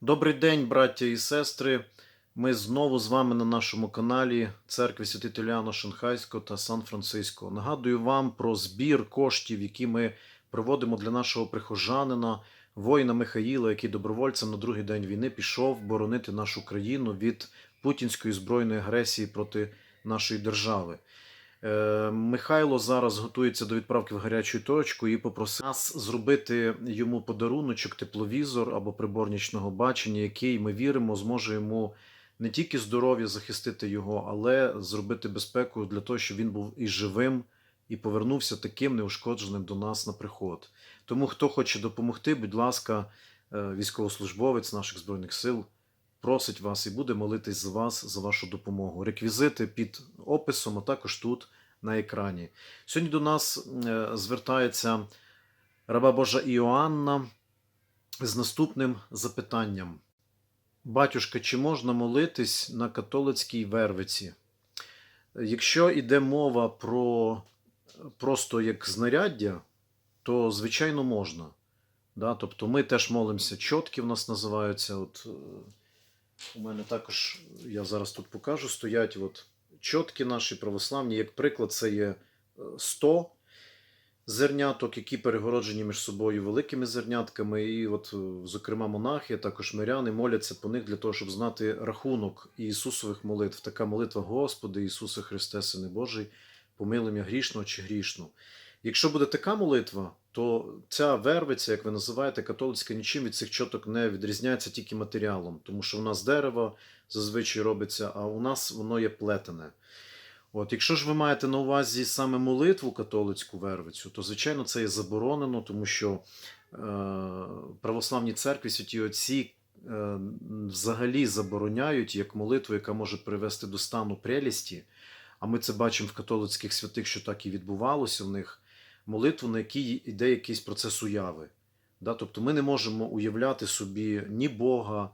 Добрий день, браття і сестри. Ми знову з вами на нашому каналі Церкви Святителяна Шанхайського та Сан-Франциско. Нагадую вам про збір коштів, які ми проводимо для нашого прихожанина, воїна Михаїла, який добровольцем на другий день війни пішов боронити нашу країну від путінської збройної агресії проти нашої держави. Е, Михайло зараз готується до відправки в гарячу точку і попросив нас зробити йому подаруночок, тепловізор або приборнічного бачення, який ми віримо, зможе йому не тільки здоров'я захистити його, але зробити безпеку для того, щоб він був і живим, і повернувся таким неушкодженим до нас на приход. Тому, хто хоче допомогти, будь ласка, е, військовослужбовець наших збройних сил. Просить вас і буде молитись за вас, за вашу допомогу. Реквізити під описом, а також тут на екрані. Сьогодні до нас е, звертається раба Божа Іоанна з наступним запитанням. Батюшка, чи можна молитись на католицькій вервиці? Якщо йде мова про просто як знаряддя, то звичайно можна. Да? Тобто ми теж молимося, чотки в нас називаються. От, у мене також, я зараз тут покажу, стоять от чотки наші православні. Як приклад, це є е, 100 зерняток, які перегороджені між собою великими зернятками. І, от, е, зокрема, монахи, також миряни моляться по них для того, щоб знати рахунок Ісусових молитв. Така молитва Господи, Ісусе Христе, Сине Божий, помилуй м'я грішного чи грішну. Якщо буде така молитва, то ця вервиця, як ви називаєте, католицька, нічим від цих чоток не відрізняється тільки матеріалом, тому що у нас дерево зазвичай робиться, а у нас воно є плетене. От, якщо ж ви маєте на увазі саме молитву католицьку вервицю, то звичайно це є заборонено, тому що е, православні церкві, святі отці е, взагалі забороняють як молитву, яка може привести до стану прелісті. А ми це бачимо в католицьких святих, що так і відбувалося в них. Молитву, на якій йде якийсь процес уяви. Да? Тобто ми не можемо уявляти собі ні Бога,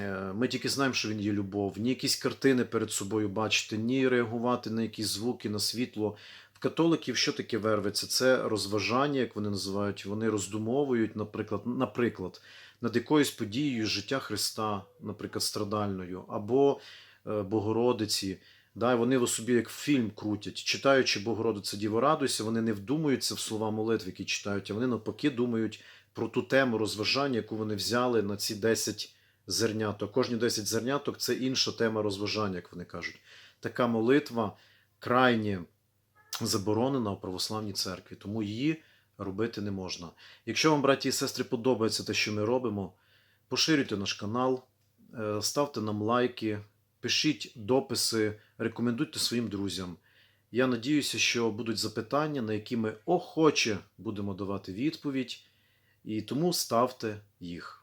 е, ми тільки знаємо, що Він є любов, ні якісь картини перед собою бачити, ні реагувати на якісь звуки, на світло. В католиків що таке вервиться? Це розважання, як вони називають. Вони роздумовують, наприклад, наприклад, над якоюсь подією життя Христа, наприклад, страдальною, або е, Богородиці. Да, вони в собі як фільм крутять, читаючи Богородиця Діво радуйся, вони не вдумуються в слова молитви, які читають, а вони навпаки думають про ту тему розважання, яку вони взяли на ці 10 зерняток. Кожні 10 зерняток це інша тема розважання, як вони кажуть. Така молитва крайне заборонена у православній церкві, тому її робити не можна. Якщо вам, браті і сестри, подобається те, що ми робимо, поширюйте наш канал, е, ставте нам лайки. Пишіть дописи, рекомендуйте своїм друзям. Я надіюся, що будуть запитання, на які ми охоче будемо давати відповідь, і тому ставте їх.